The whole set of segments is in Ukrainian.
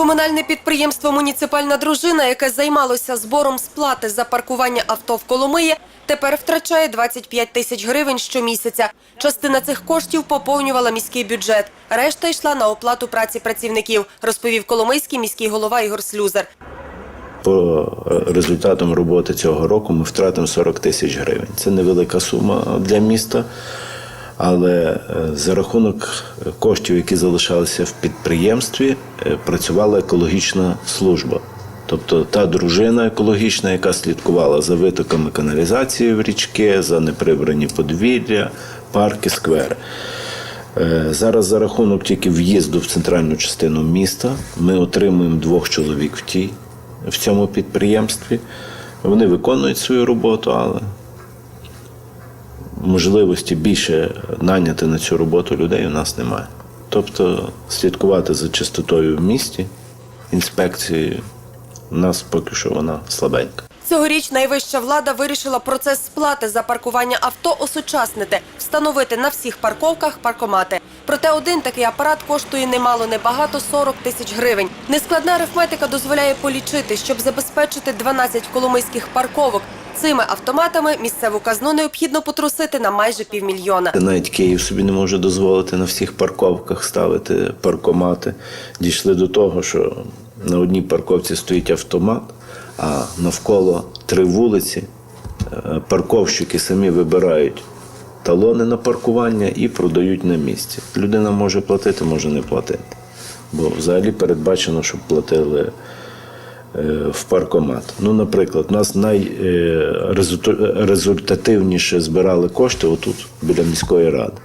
Комунальне підприємство Муніципальна дружина, яке займалося збором сплати за паркування авто в Коломиї, тепер втрачає 25 тисяч гривень щомісяця. Частина цих коштів поповнювала міський бюджет. Решта йшла на оплату праці працівників, розповів Коломийський міський голова Ігор Слюзер. По е, результатам роботи цього року ми втратимо 40 тисяч гривень. Це невелика сума для міста, але е, за рахунок коштів, які залишалися в підприємстві, е, працювала екологічна служба. Тобто та дружина екологічна, яка слідкувала за витоками каналізації в річки, за неприбрані подвір'я, парки, сквери. Е, Зараз за рахунок тільки в'їзду в центральну частину міста ми отримуємо двох чоловік в тій в цьому підприємстві. Вони виконують свою роботу, але можливості більше наняти на цю роботу людей у нас немає. Тобто слідкувати за чистотою в місті, інспекцією, у нас поки що вона слабенька. Цьогоріч найвища влада вирішила процес сплати за паркування авто осучаснити, встановити на всіх парковках паркомати. Проте один такий апарат коштує немало небагато 40 тисяч гривень. Нескладна арифметика дозволяє полічити, щоб забезпечити 12 коломийських парковок. Цими автоматами місцеву казну необхідно потрусити на майже півмільйона. Навіть Київ собі не може дозволити на всіх парковках ставити паркомати. Дійшли до того, що на одній парковці стоїть автомат, а навколо три вулиці е, парковщики самі вибирають талони на паркування і продають на місці. Людина може платити, може не платити. Бо взагалі передбачено, щоб платили в паркомат. Ну, наприклад, у нас найрезультативніше збирали кошти отут, біля міської ради.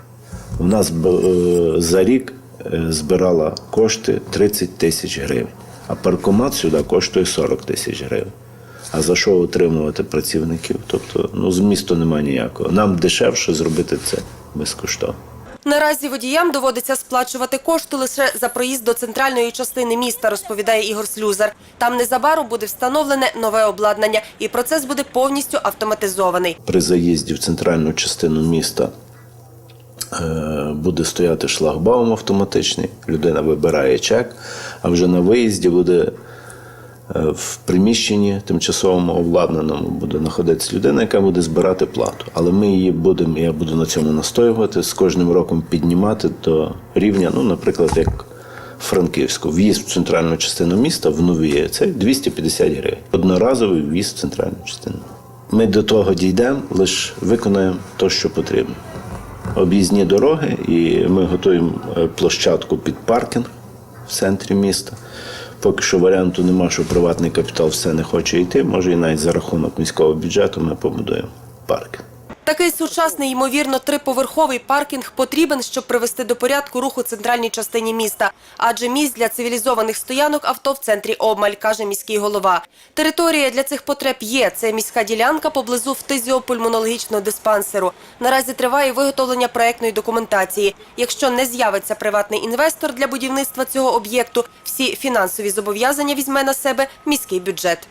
У нас е, за рік е, збирала кошти 30 тисяч гривень, а паркомат сюди коштує 40 тисяч гривень. А за що утримувати працівників? Тобто, ну, змісту немає ніякого. Нам дешевше зробити це безкоштовно. Наразі водіям доводиться сплачувати кошти лише за проїзд до центральної частини міста, розповідає Ігор Слюзер. Там незабаром буде встановлене нове обладнання, і процес буде повністю автоматизований. при заїзді в центральну частину міста е, буде стояти шлагбаум автоматичний, людина вибирає чек, а вже на виїзді буде в приміщенні тимчасовому обладнаному буде знаходитися людина, яка буде збирати плату. Але ми її будемо, я буду на цьому настоювати, з кожним роком піднімати до рівня, ну, наприклад, як Франківську. В'їзд в центральну частину міста в нові це 250 гривень. Одноразовий в'їзд в центральну частину. Ми до того дійдемо, лише виконаємо те, що потрібно. Об'їзні дороги, і ми готуємо е, площадку під паркінг в центрі міста. Поки що варіанту нема, що приватний капітал все не хоче йти. Може, і навіть за рахунок міського бюджету ми побудуємо паркінг. Такий сучасний, ймовірно, триповерховий паркінг потрібен, щоб привести до порядку рух у центральній частині міста. Адже місць для цивілізованих стоянок авто в центрі обмаль, каже міський голова. Територія для цих потреб є. Це міська ділянка поблизу фтизіопульмонологічного диспансеру. Наразі триває виготовлення проектної документації. Якщо не з'явиться приватний інвестор для будівництва цього об'єкту, всі фінансові зобов'язання візьме на себе міський бюджет.